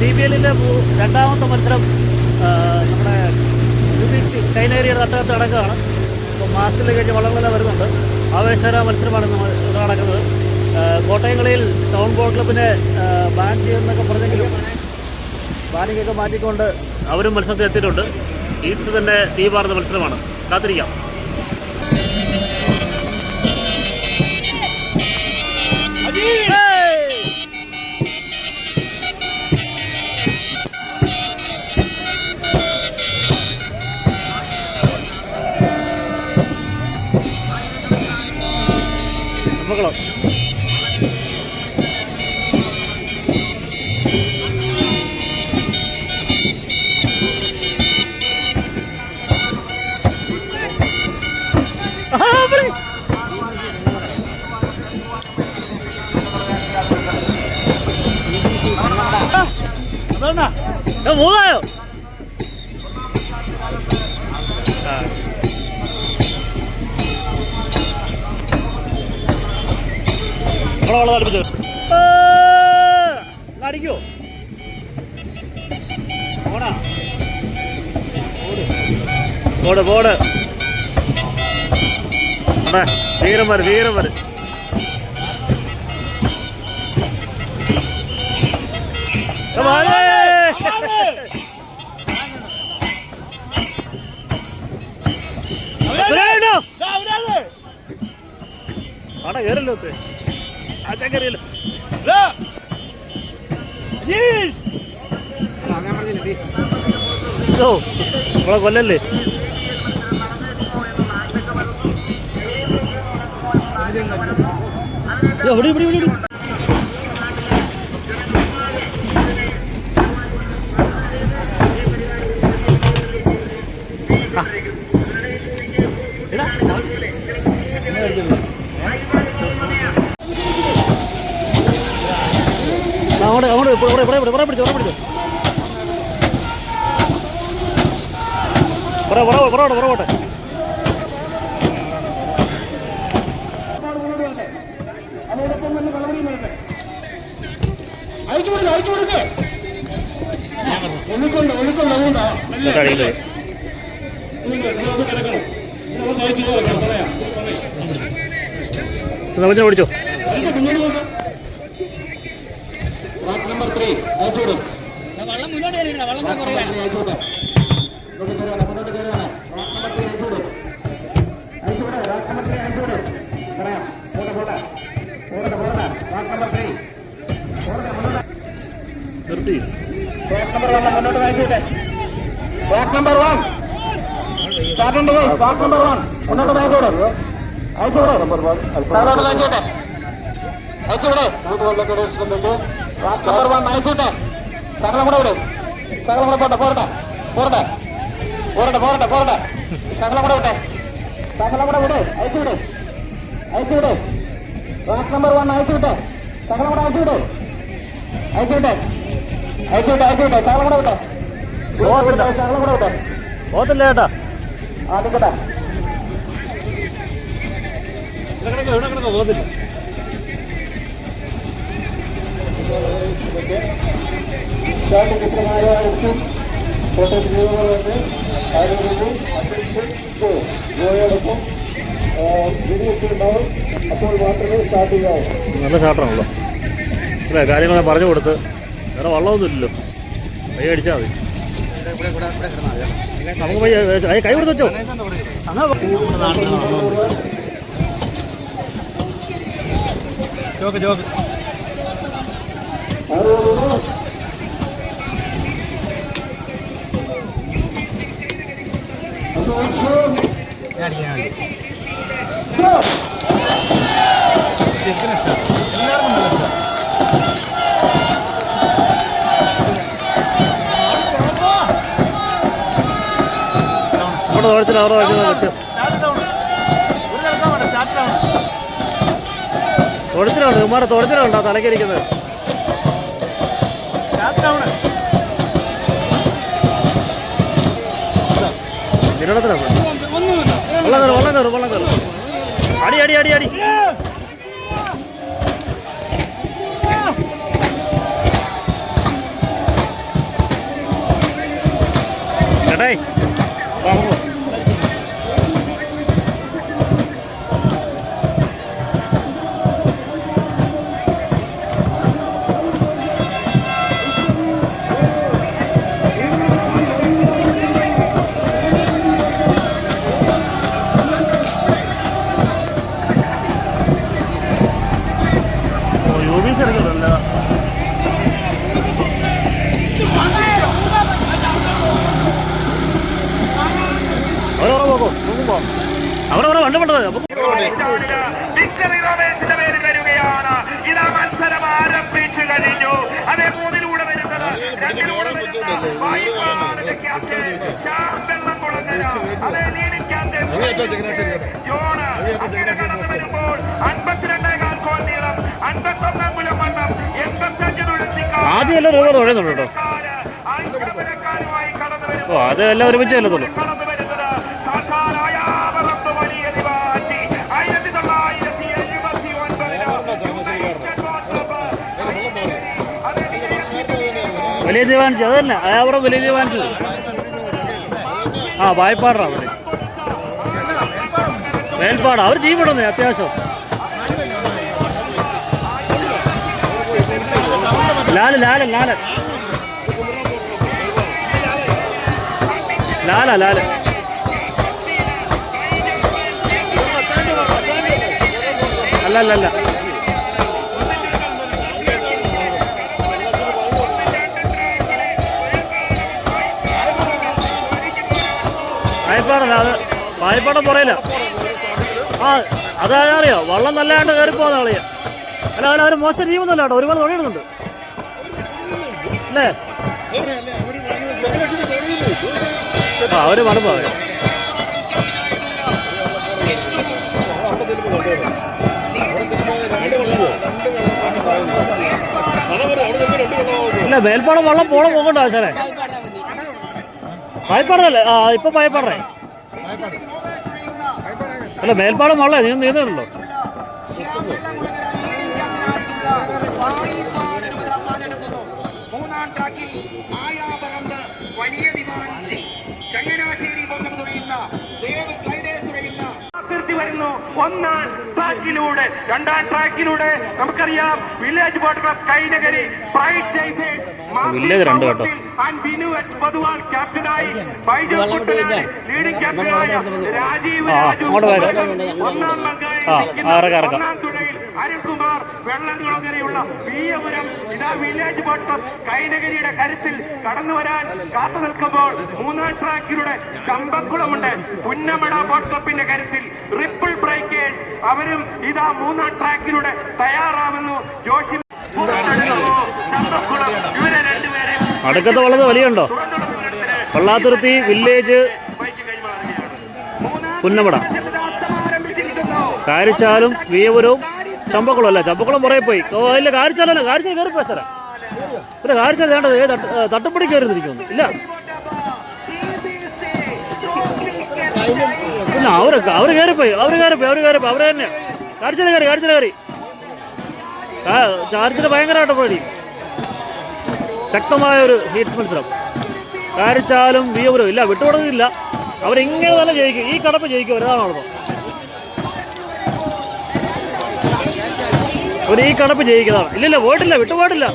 C B എല്ലിന്റെ രണ്ടാമത്തെ മത്സരം നമ്മുടെ സി കൈനേരിയുടെ തട്ടകത്ത് നടക്കുകയാണ് അപ്പോൾ മാസത്തിൽ കഴിഞ്ഞ് വള്ളങ്ങളെല്ലാം വരുന്നുണ്ട്. ആവേശകര മത്സരമാണ് നടക്കുന്നത്. കോട്ടയം കളിയിൽ ടൗൺ ബോൾ ക്ലബിനെ ബാൻ ചെയ്യുമെന്നൊക്കെ പറഞ്ഞെങ്കിലും ബാനിങ്ങൊക്കെ മാറ്റിക്കൊണ്ട് അവരും മത്സരത്തിൽ എത്തിയിട്ടുണ്ട്. ഈറ്റ്സ് തന്നെ തീപാർന്ന മത്സരമാണ്. കാത്തിരിക്കാം. Hey! മക്കളോ നമ്മളെ വെള്ളം അടുപ്പിച്ചു അടിക്കോ പോട് പോട് അതെ വീരന്മാർ വീരന്മാർ ആടാ കയറല്ലോ കയറിയല്ലോ ഓ നമ്മളെ കൊല്ലല്ലേ? ഇവിടെ ഇവിടെ ഇവിടെ അങ്ങോട്ട് അങ്ങോട്ട് ഇവിടെ ഇവിടെ ഇവിടെ പിടിച്ചു പിടിച്ചോ പിടിച്ചു പിടിച്ചോ. പുറ പുറ പുറകോട്ടെ ഓടിച്ചോ കഴിയില്ലേ നമുക്ക് പിടിച്ചോ. നമ്പർ ത്രീ അയച്ചുവിടും വള്ളം മുന്നോട്ട് കയറിയില്ല വള്ളം അയച്ചുവിട്ടെ മുന്നോട്ട് കയറുകയാണ് റാക്ക് നമ്പർ ത്രീ അയച്ചുവിടും അയച്ചുവിട് റാക്ക് നമ്പർ ത്രീ അയച്ചുവിട് പറയാം പോട്ടെ പോട്ടെ. പോട്ടെ പോട്ടെ. റാക്ക് നമ്പർ ത്രീ പോട്ടെ മുന്നോട്ട് നിർത്തി. റാക്ക് നമ്പർ വൺ മുന്നോട്ട് അയച്ചുവിട്ടെ റാക്ക് നമ്പർ വൺ സ്റ്റാർട്ടുണ്ട് റാക്ക് നമ്പർ വൺ മുന്നോട്ട് അയച്ചുവിട് അയച്ചുവിട് അയച്ചുവിട്ടെ അയച്ചുവിടെ റാക്ക് നമ്പർ വൺ അയച്ചുവിട്ടെ സകലം കൂടെ വിടും. സകലം കൂടെ പോട്ടെ പോരട്ടെ പോരട്ടെ. പോരട്ടെ പോരട്ടെ പോരട്ടെ. സകലം കൂടെ വിട്ടെ. സകലം കൂടെ വിട് അയച്ചുവിട് അയച്ചുവിട് വാക്ക് നമ്പർ വൺ അയച്ചുവിട്ടെ സകലം കൂടെ അയച്ചുവിട് അയച്ചുവിട്ടെ അയച്ചുവിട്ടെ അയച്ചുവിട്ടെ സകലം കൂടെ വിട്ടെ. സകലം കൂടെ വിട്ടെ. പോത്തില്ല ചേട്ടാ. ആ നിൽക്കട്ടെ ഇവിടെ കിടക്കോ ഇവിടെ കിടക്കോ പോത്തില്ല ഗോയോടൊപ്പം വീഡിയോസ് അപ്പോൾ മാത്രമേ സ്റ്റാർട്ട് നല്ല ഷാട്ടറാണല്ലോ അല്ലേ കാര്യങ്ങളെ പറഞ്ഞു കൊടുത്ത്. വേറെ വള്ളമൊന്നുമില്ലല്ലോ. കൈ അടിച്ചാൽ മതി. നമുക്ക് പോയി, കൈ കൊടുത്ത് വെച്ചോ. അങ്ങനെ ചോക്ക് ചോക്ക് നമ്മുടെ തോഴത്തിൽ അവരുടെ വയ്ക്കുന്നത് വ്യത്യാസം തുഴച്ചിലുണ്ട് ഇമാരെ തുഴച്ചിലുണ്ടോ തലക്കിരിക്കുന്നത് വള്ളം കയറും വള്ളം അടി അടി അടി അടി. ചേട്ടായി വാങ്ങുമോ അവിടെ അവിടെ വണ്ടി മത്സരം ആരംഭിച്ചു കഴിഞ്ഞു. അതേ മൂന്നിലൂടെ വരുന്നത് രണ്ടിലൂടെ വരുന്നത് വായുപാടിന്റെ ക്യാപ്റ്റൻ അതേ ലീഡിംഗ് ക്യാപ്റ്റൻ ജോണ് അങ്ങനെ കടന്നു വരുമ്പോൾ അൻപത്തിരണ്ടേകാൽ കോൾ നീളം അൻപത്തൊന്നാം കുലം വണ്ണം എൺപത്തഞ്ച് തുളസിക്കാർ ആദ്യം എല്ലാം ഒരുപാട് തുഴയുന്നുണ്ട് കേട്ടോ. ഓ അത് എല്ലാം ഒരുമിച്ച് ചെല്ലത്തുള്ളൂ വലിയ തീരുമാനിച്ചു. അത് തന്നെ അയാവറ വലിയ തീരുമാനിച്ചത്. ആ വായ്പാടാ അവർ. വേൽപ്പാടാ അവർ ടീം ഇടുന്നേ അത്യാവശ്യം. ലാൽ ലാൽ ലാൽ. ലാല ലാൽ. അല്ല അല്ല അല്ല. വായ്പാടല്ല അത് വായ്പാടം പറയില്ല ആ അതായത് അറിയോ വള്ളം നല്ലതാണ്ട് കയറി പോകുന്ന കളിയാ. അല്ല അല്ല അവർ മോശം ടീമൊന്നുമല്ല കേട്ടോ. ഒരുപാട് തൊഴിലിടുന്നുണ്ട് അല്ലേ? ആ അവർ മടുപ്പാ ഇല്ല മേൽപ്പാടം വള്ളം പോണം പോകണ്ട സാറേ. പായപ്പാടല്ലേ ആ ഇപ്പൊ പായപ്പാടേ അല്ല മേൽപ്പാടം വള്ളേ നീ നീന്തുണ്ടല്ലോ വരുന്നു. ഒന്നാം ട്രാക്കിലൂടെ രണ്ടാം ട്രാക്കിലൂടെ നമുക്കറിയാം Village Boat Club Kainakary Village രണ്ട് കേട്ടോ. ആൻഡ് ബിനു എച്ച് പൊതുവാൾ ക്യാപ്റ്റനായി ബൈജു കുട്ടനാട് ലീഡിംഗ് ക്യാപ്റ്റനായ രാജീവ് രാജു ഒന്നാം ഇറക്കാം, അരുൺകുമാർ വെള്ളംകുളങ്ങരയുള്ള വീയപുരം ഇതാ വില്ലേജ് ബോട്ട് കൈനഗരിയുടെ കരുത്തിൽ കടന്നു വരാൻ കാത്തു നിൽക്കുമ്പോൾ മൂന്നാം ട്രാക്കിലൂടെ ചമ്പക്കുളമുണ്ട്. പുന്നമട ബോട്ട് ക്ലബിന്റെ കരുത്തിൽ റിപ്പിൾ ബ്രേക്കേഴ്സ് അവരും ഇതാ മൂന്നാം ട്രാക്കിലൂടെ തയ്യാറാവുന്നു. ജോഷി. ചമ്പക്കുളം ഇവരെ അടുക്കത്തെ വളരെ വലിയുണ്ടോ? പള്ളാത്തുരുത്തി വില്ലേജ് പുന്നമട. കാരിച്ചാലും വീയപുരവും ചമ്പക്കുളം അല്ല ചമ്പക്കുളം പുറകെ പോയി. ഓ ഇല്ല കാരിച്ചാലല്ല കാഴ്ച കയറി പോയച്ചാ ഇല്ല കാഴ്ച വേണ്ടത് ഏ തട്ട് ഏ, തട്ടുപടി കയറി നിൽക്കുന്നു ഇല്ല പിന്നെ അവർ അവർ കയറിപ്പോയി അവർ കയറിപ്പോയി അവർ കയറിപ്പോയി അവർ തന്നെ. കാഴ്ച കയറി കാഴ്ച കയറി. ചാർജിന് ഭയങ്കരമായിട്ട് പേടി ശക്തമായ ഒരു ഹീറ്റ്സ് മത്സരം. കാരിച്ചാലും വിയപുരം ഇല്ല വിട്ടുകൊടുക്കില്ല അവരിങ്ങനെ തന്നെ ജയിക്കും. ഈ കടപ്പ് ജയിക്കും ഒരാളാണ് ഒരു ഈ കടപ്പ് ജയിക്കുന്നതാണ്. ഇല്ലില്ല പോയിട്ടില്ല വിട്ടു പോയിട്ടില്ല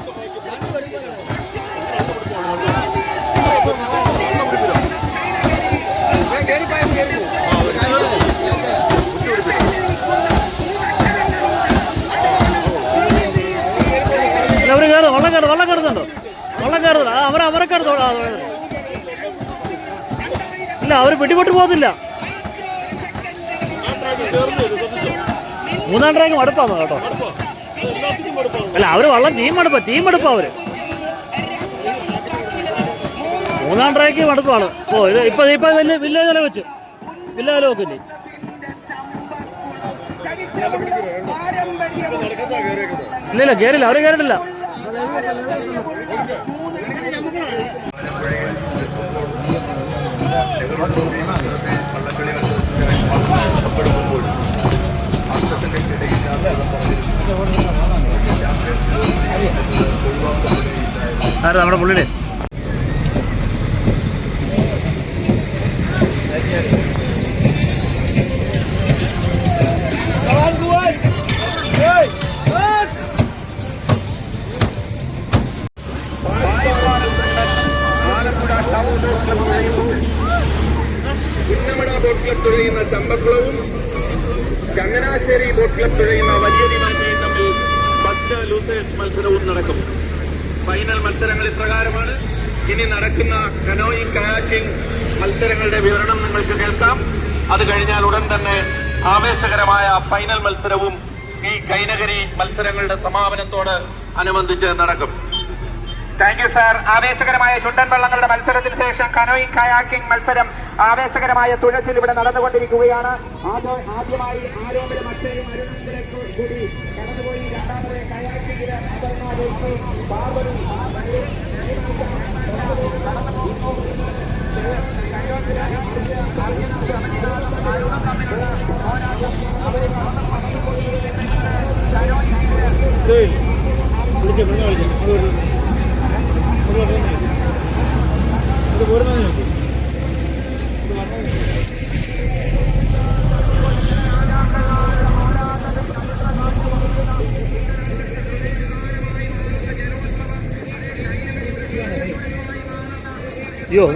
അവർ കയറുന്നു ഇല്ല അവർ പിടിപെട്ട് പോകുന്നില്ല മൂന്നാം ട്രാക്ക് മടുപ്പാന്ന് കേട്ടോ. അല്ല അവർ വള്ളം ടീം എടുപ്പ ടീം എടുപ്പ അവർ. മൂന്നാം ട്രാക്ക് മടുപ്പാണ്. ഓ ഇത് ഇപ്പൊ ഇപ്പൊ വില്ലേജ് വില വെച്ച്. വില്ലേജ് വില വെക്കില്ലേ? ഇല്ല കയറില്ല അവർ കയറിയിട്ടില്ല ആരാ നമ്മുടെ പുള്ളിയുടെ? ബോട്ട് ചങ്ങനാശ്ശേരി ബോട്ട് ക്ലബ് തുഴയുന്ന വലിയ വിമാനയും തമ്മിൽ പച്ച ലൂസേഴ്സ് മത്സരവും നടക്കും. ഫൈനൽ മത്സരങ്ങൾ ഇപ്രകാരമാണ്. ഇനി നടക്കുന്ന കനോയി കയാക്കിംഗ് മത്സരങ്ങളുടെ വിവരണം നിങ്ങൾക്ക് കേൾക്കാം. അത് കഴിഞ്ഞാൽ ഉടൻ തന്നെ ആവേശകരമായ ഫൈനൽ മത്സരവും ഈ കൈനഗരി മത്സരങ്ങളുടെ സമാപനത്തോട് അനുബന്ധിച്ച് നടക്കും. താങ്ക് യു സാർ ആവേശകരമായ ചുണ്ടൻ വള്ളങ്ങളുടെ മത്സരത്തിന് ശേഷം കനോയി കയാക്കിംഗ് മത്സരം ആവേശകരമായ തുഴച്ചിൽ ഇവിടെ നടന്നുകൊണ്ടിരിക്കുകയാണ്. ആദ്യ- ആദ്യമായി ആരോപണ മത്സരം കൂടി കടന്നുപോയി. बारबरी Điều.